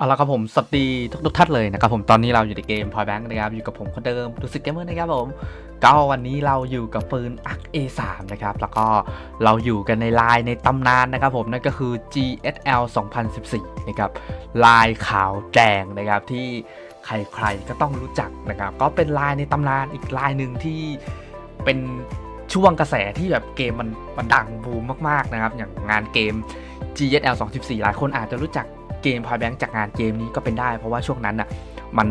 เอาละครับผมสวัสดีทุกทุกท่านเลยนะครับผมตอนนี้เราอยู่ในเกม Point Bank นะครับอยู่กับผมคนเดิมดูสิเกมเมอร์นะครับผมก็วันนี้เราอยู่กับปืน ARC A3 นะครับแล้วก็เราอยู่กันในลายในตำนานนะครับผมนั่นก็คือ GSL 2014นะครับลายขาวแดงนะครับที่ใครๆก็ต้องรู้จักนะครับก็เป็นลายในตำนานอีกลายหนึ่งที่เป็นช่วงกระแสที่แบบเกมมันมันดังบูมมากๆนะครับอย่างงานเกม GSL 2014หลายคนอาจจะรู้จัก เกม Point Bank จากงานเกมนี้ก็เป็นได้ เพราะว่าช่วงนั้นอะมัน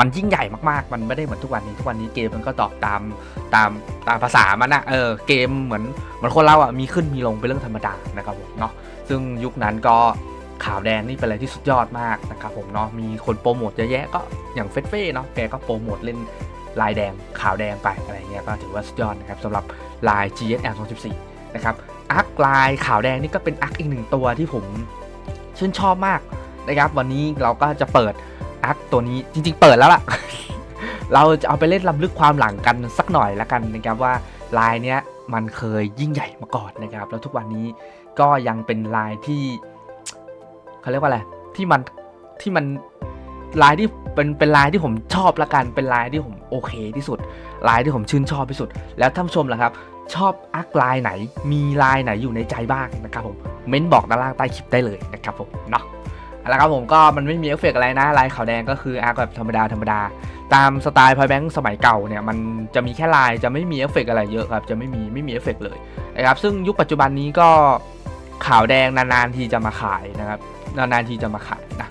มันยิ่งใหญ่มากๆ มันไม่ได้เหมือนทุกวันนี้ ทุกวันนี้เกมมันก็ตอบตามตามตามภาษามันอะเออ เกมเหมือนเหมือนคนเราอะมีขึ้นมีลงเป็นเรื่องธรรมดานะครับผมเนาะ ซึ่งยุคนั้นก็ข่าวแดงนี่เป็นอะไรที่สุดยอดมากนะครับผมเนาะ มีคนโปรโมทเยอะแยะก็อย่างเฟสเฟ่เนาะ แกก็โปรโมทเล่นลายแดงขาวแดงไปอะไรเงี้ยก็ถือว่าสุดยอดนะครับสำหรับลาย GSL 2014 นะครับอาร์คลายขาวแดงนี่ก็เป็นอาร์คอีกหนึ่งตัวที่ผม ชื่นชอบมากนะครับ วันนี้เราก็จะเปิดอาร์คตัวนี้จริง ๆ เปิดแล้วล่ะ เราจะเอาไปเล่นลำลึกความหลังกันสักหน่อยละกันนะครับว่าลายเนี้ยมันเคยยิ่งใหญ่มาก่อนนะครับ แล้วทุกวันนี้ก็ยังเป็นลายที่เขาเรียกว่าอะไรที่มันที่มันลายที่เป็นเป็นลายที่ผมชอบละกันเป็นลายที่ผมโอเคที่สุดลายที่ผมชื่นชอบที่สุด แล้วท่านผู้ชมล่ะครับ ชอบอาร์คลายไหน มีลายไหนอยู่ในใจบ้างนะครับผม เม้นบอกด้านล่างใต้คลิปได้เลยนะครับผมเนาะเอาละครับผมก็มันไม่มีเอฟเฟกต์อะไรนะลายขาวแดงก็คืออาร์คแบบธรรมดาธรรมดา ตามสไตล์พอยแบงค์สมัยเก่าเนี่ยมันจะมีแค่ลายจะไม่มีเอฟเฟกต์อะไรเยอะครับจะไม่มีไม่มีเอฟเฟกต์เลยนะครับซึ่งยุคปัจจุบันนี้ก็ขาวแดงนานๆทีจะมาขายนะครับนานๆทีจะมาขายนะ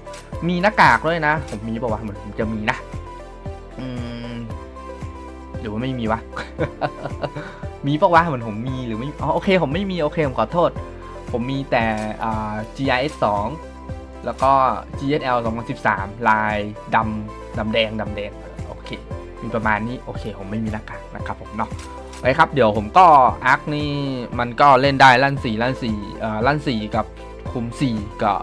มีหน้ากากด้วยนะ ผมมีบอกว่าวะเหมือนผมจะมีนะอืมหรือว่าไม่มีวะ มีปะวะเหมือนผมมีหรือไม่อ๋อโอเคผมไม่มีโอเคผมขอโทษ ผมมีแต่ GIS 2 แล้วก็ GSL 2013 ลายดำดำแดงดำแดงโอเค มีประมาณนี้โอเค ผมไม่มีหน้ากากนะครับผมเนาะโอเคครับเดี๋ยวผมก็อาร์คนี่มันก็เล่นได้ลั่น4ลั่น4เอ่อลั่น4กับคุม4ก็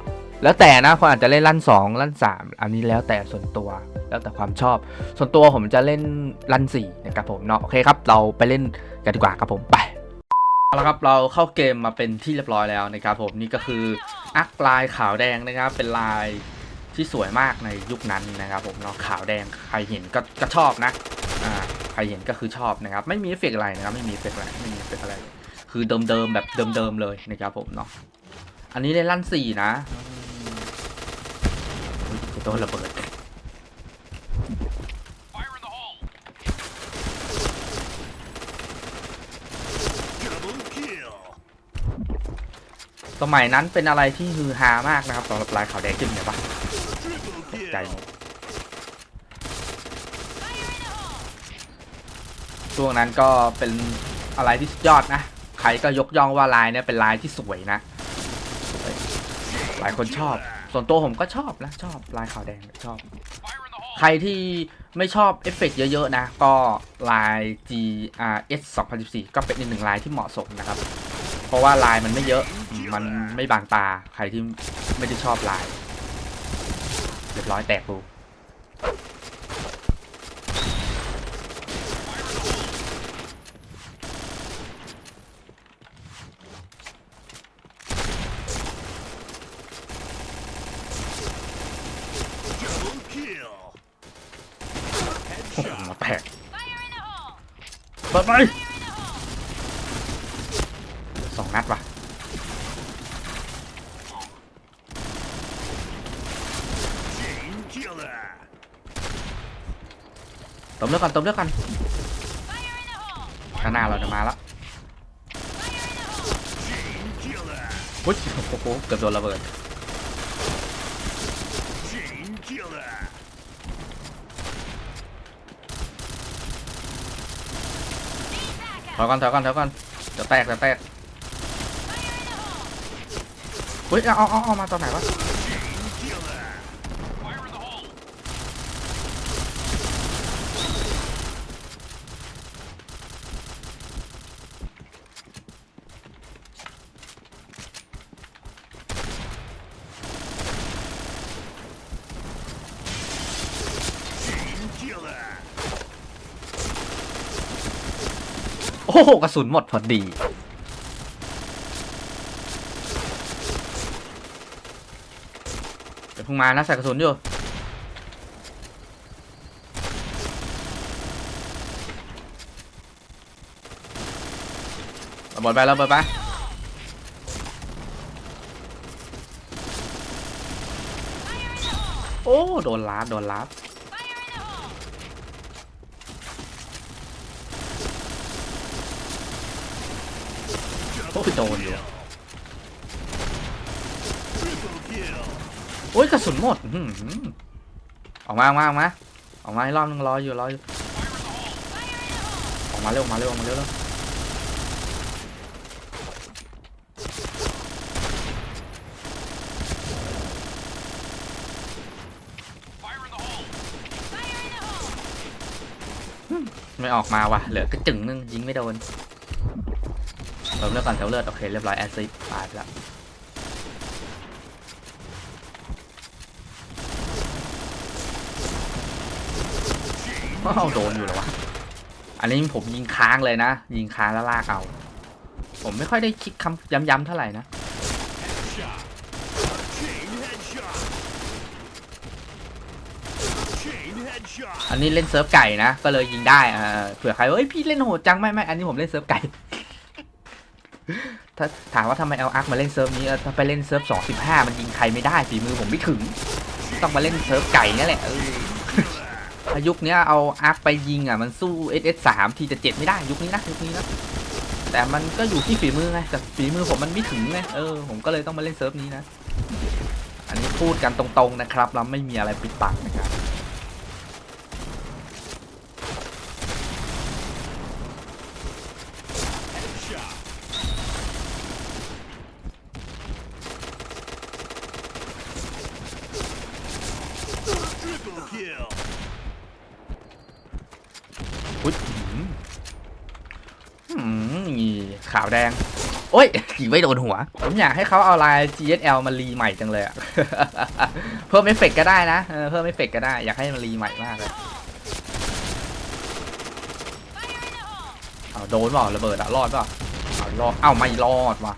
แล้วแต่นะคนอาจจะเล่นลั่น2ลั่น3 อันนี้แล้วแต่ส่วนตัวแล้วแต่ความชอบ ส่วนตัวผมจะเล่นลั่น4นะครับผมเนาะโอเคครับ เราไปเล่นกันดีกว่าครับผมไปเอาละครับเราเข้าเกมมาเป็นที่เรียบร้อยแล้วนะครับผมนี่ก็คืออักลายขาวแดงนะครับ เป็นลายที่สวยมากในยุคนั้นนะครับผมเนาะขาวแดงใครเห็นก็ก็ชอบนะอ่าใครเห็นก็คือชอบนะครับ ไม่มีเอฟเฟกอะไรนะครับไม่มีเอฟเฟกอะไรไม่มีเอฟเฟกอะไร คือเดิมๆแบบเดิมๆเลยนะครับผมเนาะอันนี้ได้ลั่นสี่นะ โดนระเบิดสมัยนั้นเป็นอะไรที่ฮือฮามากนะครับสำหรับลายขาวแดงขึ้นเนี่ยปะ Triple ใจหมดช่วงนั้นก็เป็นอะไรที่ยอดนะ ใครก็ยกย่องว่าลายเนี่ยเป็นลายที่สวยนะ หลายคนชอบ ส่วนตัวผมก็ชอบนะชอบลายขาวแดงชอบ ใครที่ไม่ชอบเอฟเฟกต์เยอะๆนะ ก็ลาย G R S 2014 ก็เป็นอีกหนึ่งลายที่เหมาะสมนะครับ เพราะว่าลายมันไม่เยอะมันไม่บางตาใครที่ไม่ได้ชอบลาย เรียบร้อยแตกปู Double kill. โอ้โหหัวแตก เปิดไปสองนัดว่ะติมเลือดกันติมเลือดกันข้างหน้าเราจะมาแล้ว Chain killer. อุ๊ยโอ้โหเกือบโดนระเบิด ถอยก่อนถอยก่อนถอยก่อนจะแตกจะแตกเฮ้ยเอาเอาเอามาตอนไหนวะ อ้โหกระสุนหมดพอดี เดี๋ยวพิ่งมานะใส่กระสุนอยู่ระเบิดไประเบิดไปโอ้ โดนลัดโดนลัด โอ้ยโดนอยู่โอ้ยกระสุนหมดออหืออกมาออกมาออกมาออกมาให้รอบนึงรออยู่รออยู่ออกมาเร็วออกมาเร็วออกมาเร็วเร็วไม่ออกมาว่ะเหลือกระจึงนึงยิงไม่โดน ติมเลือดก่อนเติมเลือดโอเคเรียบร้อยแอซิดตายไปแล้วอ้าวโดนอยู่เหรอวะ อันนี้ผมยิงค้างเลยนะ ยิงค้างแล้วลากเอา ผมไม่ค่อยได้คิดคำย้ำๆเท่าไหร่นะอันนี้เล่นเซิร์ฟไก่นะ ก็เลยยิงได้เผื่อใครเอ้ยพี่เล่นโหดจังไม่ไม่อันนี้ผมเล่นเซิร์ฟไก่ ถ้าถามว่าทำไมเอาอาร์คมาเล่นเซิร์ฟนี้ถ้าไปเล่นเซิร์ฟสองสิบห้ามันยิงใครไม่ได้ฝีมือผมไม่ถึง ต้องมาเล่นเซิร์ฟไก่นี่แหละเออถ้ายุคนี้เอาอาร์คไปยิงอะมันสู้ SS สามทีจะเจ็ดไม่ได้ยุคนี้นะยุคนี้นะแต่มันก็อยู่ที่ฝีมือไงแต่ฝีมือผมมันไม่ถึงไงเออผมก็เลยต้องมาเล่นเซิร์ฟนี้นะ อันนี้พูดกันตรงๆนะครับเราไม่มีอะไรปิดบังนะครับ Headshot. Triple kill. อุ้ยอืมอืม นี่ขาวแดง โอ้ยยิงไม่โดนหัว ผมอยากให้เขาเอาลาย GSL มารีใหม่จังเลยอะเพิ่มเอฟเฟกต์ก็ได้นะเพิ่มเอฟเฟกต์ก็ได้ อยากให้มันรีใหม่มากเลยเอาโดนเปล่าระเบิดอะรอดเปล่าเอารอดเอ้าไม่รอดว่ะ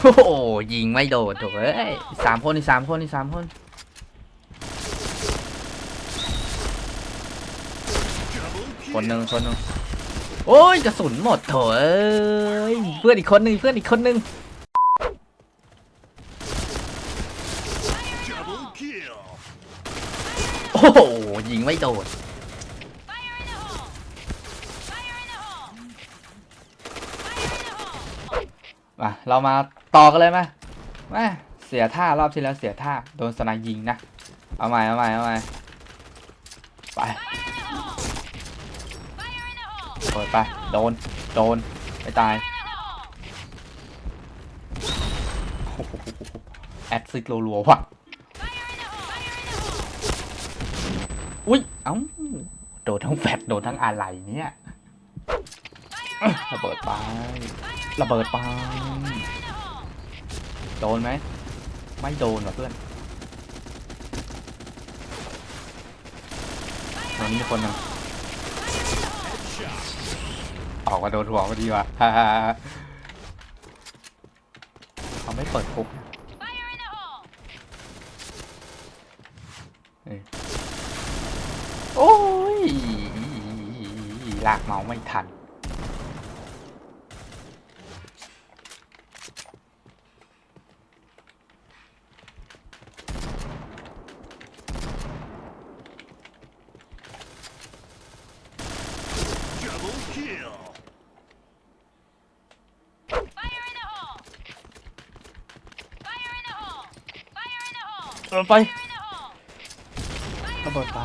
โอ้โหยิงไม่โดนโถ่เอ้ยสามคนนี่สามคนนี่สามคน คนหนึ่งคนหนึ่งโอ้ยกระสุนหมดโถเอ้ยเพื่อนอีกคนหนึ่งเพื่อนอีกคนหนึ่งโอ้โหยิงไม่โดนมาเรามาต่อกันเลยไหมมาเสียท่ารอบที่แล้วเสียท่าโดนสนายยิงนะ เอาใหม่เอาใหม่เอาใหม่ไป เปิดไปโดนโดนไม่ตายโอ้โหแอดซิดรัวๆว่ะอุ้ยเอ้าโดนทั้งแฟดโดนทั้งอะไรเนี่ยเอ้ยระเบิดไประเบิดไปโดนไหมไม่โดนว่ะเพื่อนตอนนี้คนนึง ออกมาโดนหัวพอดีว่ะฮ่าฮ่าฮ่าเขาไม่เปิดคุกนะนี่โอ้ยลากเมาส์ไม่ทัน Double kill. เออไประเบิดไป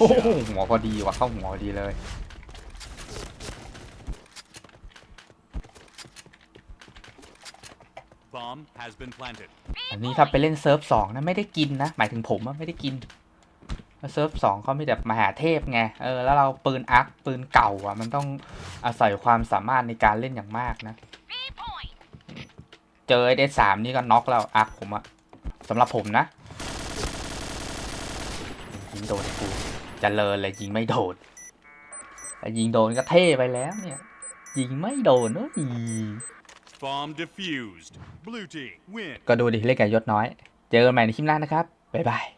โอ้โห Headshot. หัวพอดีว่ะเข้าหัวพอดีเลย อันนี้ถ้าไปเล่นเซิร์ฟสองนะไม่ได้กินนะ หมายถึงผมไม่ได้กินเซิร์ฟสองเขาไม่แบบมหาเทพไง เออ แล้วเราปืนอาร์คปืนเก่าอะ มันต้องอาศัยความสามารถในการเล่นอย่างมากนะ เจอเอสามนี่ก็น็อกแล้วอะผมอะสำหรับผมนะ ยิงโดนกูเจะเลินเลยยิงไม่โดนแต่ยิงโดนก็เท่ไปแล้วเนี่ย ยิงไม่โดนเนอะ Bomb defused. Blue team win. ก็ดูดิเล่นกับยศน้อย เจอกันใหม่ในคลิปหน้านะครับ บ๊ายบาย